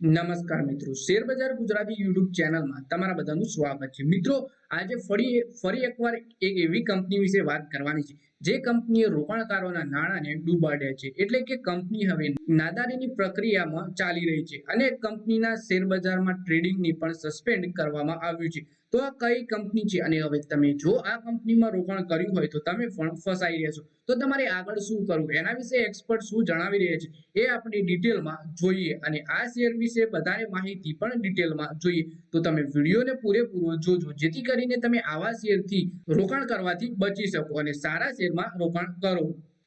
નમસ્કાર મિત્રો. શેર બજાર ગુજરાતી યુટ્યુબ ચેનલમાં તમારા બધાનું સ્વાગત છે. મિત્રો, આજે ફરી ફરી એકવાર એક એવી કંપની વિશે વાત કરવાની છે, જે કંપનીએ રોકાણકારોના નાણાંને ડૂબાડ્યા છે. એટલે કે કંપની હવે નાદારીની પ્રક્રિયામાં ચાલી રહી છે અને કંપનીના શેર બજારમાં ટ્રેડિંગની પણ સસ્પેન્ડ કરવામાં આવ્યું છે. તો આ કઈ કંપની છે અને હવે તમે જો આ કંપનીમાં રોકાણ કર્યું હોય તો તમે પણ ફસાઈ રહ્યા છો. તો તમારે આગળ શું કરવું? એના વિશે એક્સપર્ટ શું જણાવી રહ્યા છે એ આપણે ડિટેલમાં જોઈએ અને આ શેર વિશે વધારે માહિતી પણ ડિટેલમાં જોઈએ. તો તમે વિડીયોને પૂરેપૂરો જોજો, જેથી કરીને તમે આવા શેરથી રોકાણ કરવાથી બચી શકો અને સારા શેરમાં રોકાણ કરો.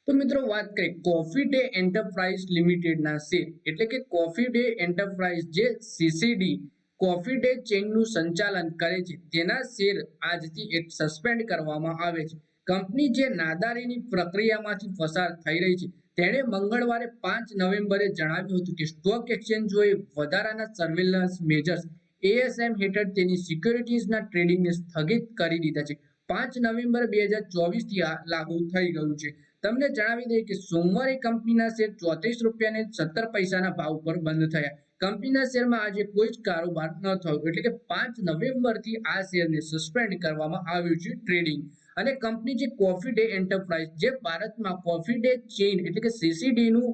તો મિત્રો, વાત કરીએ કોફી ડે એન્ટરપ્રાઇઝ લિમિટેડના શેર, એટલે કે કોફી ડે એન્ટરપ્રાઇઝ જે સીસીડી કોફી ડે ચેઇનનું સંચાલન કરે છે, તેના શેર આજથી એક સસ્પેન્ડ કરવામાં આવે છે. કંપની જે નાદારીની પ્રક્રિયામાંથી પસાર થઈ રહી છે તેણે મંગળવારે પાંચ નવેમ્બરે જણાવ્યું હતું કે સ્ટોક એક્સચેન્જોએ વધારાના સર્વેલન્સ મેજર્સ એએસએમ હેઠળ તેની સિક્યોરિટીઝના ટ્રેડિંગને સ્થગિત કરી દીધા છે. પાંચ નવેમ્બર બે હજાર ચોવીસથી આ લાગુ થઈ ગયું છે. તમને જણાવી દઈએ કે સોમવારે કંપનીના શેર ચોત્રીસ રૂપિયાને સત્તર પૈસાના ભાવ પર બંધ થયા. કંપનીના શેરમાં આજે કોઈ જ કારોબાર ન થયો. એટલે કે પાંચ નવેમ્બરથી આ શેરને સસ્પેન્ડ કરવામાં આવ્યું છે ટ્રેડિંગ. અને કંપની જે કોફી ડે એન્ટરપ્રાઇઝ જે ભારતમાં કોફી ડે ચેઇન એટલે કે સીસીડીનું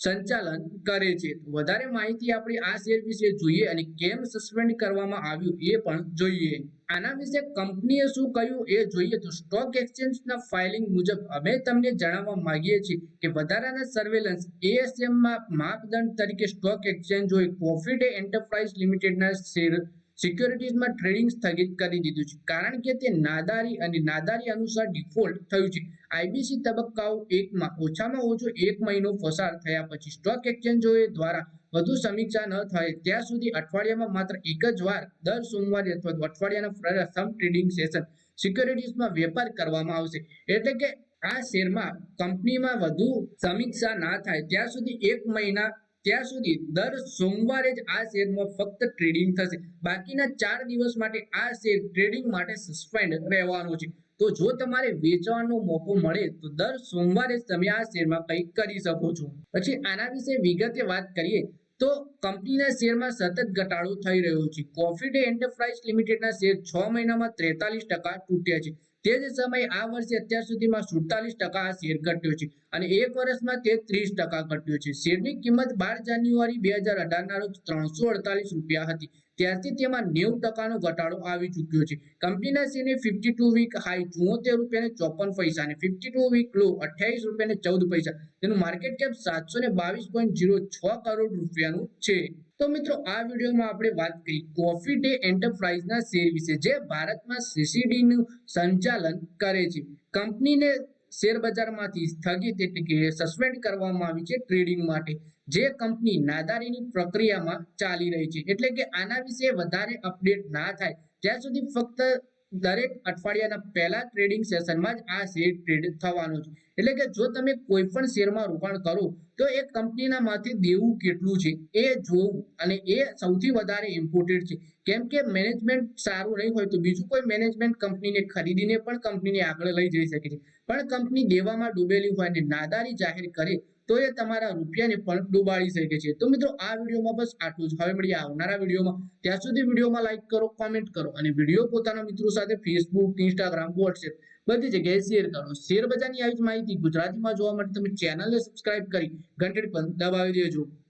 સંચાલન કરે છે. વધારે માહિતી આપણે આ શેર વિશે જોઈએ અને કેમ સસ્પેન્ડ કરવામાં આવ્યું એ પણ જોઈએ. આના વિશે કંપનીએ શું કહ્યું એ જોઈએ. તો સ્ટોક એક્સચેન્જના ફાઇલિંગ મુજબ અમે તમને જણાવવા માંગીએ છીએ કે વધારાના સર્વેલન્સ એએસએમમાં માપદંડ તરીકે સ્ટોક એક્સચેન્જ હોય કોફી ડે એન્ટરપ્રાઇઝ લિમિટેડના શેર સિક્યોરિટીઝમાં ટ્રેડિંગ સ્થગિત કરી દીધું છે. કારણ કે તે નાદારી અને નાદારી અનુસાર ડિફોલ્ટ થયું છે. આઈબીસી તબક્કાઓ એકમાં ઓછામાં ઓછો એક મહિનો પસાર થયા પછી સ્ટોક એક્સચેન્જોએ દ્વારા વધુ સમીક્ષા ન થાય ત્યાં સુધી અઠવાડિયામાં માત્ર એક જ વાર દર સોમવારે અથવા અઠવાડિયાના પ્રથમ ટ્રેડિંગ સેશન સિક્યોરિટીઝમાં વેપાર કરવામાં આવશે. એટલે કે આ શેરમાં કંપનીમાં વધુ સમીક્ષા ના થાય ત્યાં સુધી એક મહિના ત્યાં સુધી દર સોમવારે જ આ શેરમાં ફક્ત ટ્રેડિંગ થશે. બાકીના ચાર દિવસ માટે આ શેર ટ્રેડિંગ માટે સસ્પેન્ડ રહેવાનો છે. તો જો તમારે વેચવાનો મોકો મળે, તો દર સોમવારે જ તમે આ શેરમાં કંઈક કરી શકો છો. પછી આના વિશે વિગતે વાત કરીએ, તો કંપનીના શેરમાં સતત ઘટાડો થઈ રહ્યો છે. કોફી ડે એન્ટરપ્રાઇઝ લિમિટેડના શેર છ મહિનામાં ત્રેતાલીસ ટકા તૂટ્યા છે. તે જ સમયે આ વર્ષે અત્યાર સુધીમાં સુડતાલીસ ટકા આ શેર ઘટ્યો છે અને એક વર્ષમાં તે ત્રીસ ટકા ઘટ્યો છે. શેરની કિંમત બાર જાન્યુઆરી બે હજાર અઢારના રોજ ત્રણસો અડતાલીસ રૂપિયા હતી. ત્યારથી તેમાં નેવું ટકાનો ઘટાડો આવી ચૂક્યો છે. કંપનીના શેરની ફિફ્ટી ટુ વીક હાઈ ચુમ્મોતેર રૂપિયા ચોપન પૈસા અને ફિફ્ટી ટુ વીક લો અઠ્યાવીસ રૂપિયા ચૌદ પૈસા. તેનું માર્કેટ કેપ સાતસો ને બાવીસ પોઈન્ટ જીરો છ કરોડ રૂપિયાનું છે. તો મિત્રો, આ વિડીયોમાં આપણે વાત કરી કોફી ડે એન્ટરપ્રાઇઝના શેર વિશે, જે ભારતમાં સીસીડીનું સંચાલન કરે છે. કંપનીને શેર બજારમાંથી સ્થગિત એટલે કે સસ્પેન્ડ કરવામાં આવી છે ટ્રેડિંગ માટે. જે કંપની નાદારીની પ્રક્રિયામાં ચાલી રહી છે. એટલે કે આના વિશે વધારે અપડેટ ના થાય. ત્યાં સુધી ફક્ત દરેક અઠવાડિયાના પહેલા ટ્રેડિંગ સેશનમાં જ આ શેર ટ્રેડ થવાનો છે. એટલે કે જો તમે કોઈ પણ શેરમાં રોકાણ કરો, તો એ કંપનીના માંથી દેવું કેટલું છે એ જોવું અને એ સૌથી વધારે ઇમ્પોર્ટેન્ટ છે. કેમ કે મેનેજમેન્ટ સારું નહીં હોય તો બીજું કોઈ મેનેજમેન્ટ કંપનીને ખરીદીને પણ કંપનીને આગળ લઈ જઈ શકે છે. પણ કંપની દેવામાં ડૂબેલી હોય અને નાદારી જાહેર કરે તો એ તમારા રૂપિયાને પણ ડૂબાડી શકે છે. તો મિત્રો, આ વિડીયોમાં બસ આટલું જ. હવે મળીએ આવનારા વિડીયોમાં. ત્યાં સુધી વિડીયોમાં લાઈક કરો કોમેન્ટ કરો અને વીડિયો પોતાના મિત્રો સાથે ફેસબુક ઇન્સ્ટાગ્રામ વોટ્સએપ બધી જગ્યાએ શેર કરો. શેર બજારની આવી જ માહિતી ગુજરાતીમાં જોવા માટે તમે ચેનલને સબસ્ક્રાઇબ કરી ઘંટડી પણ દબાવી દેજો.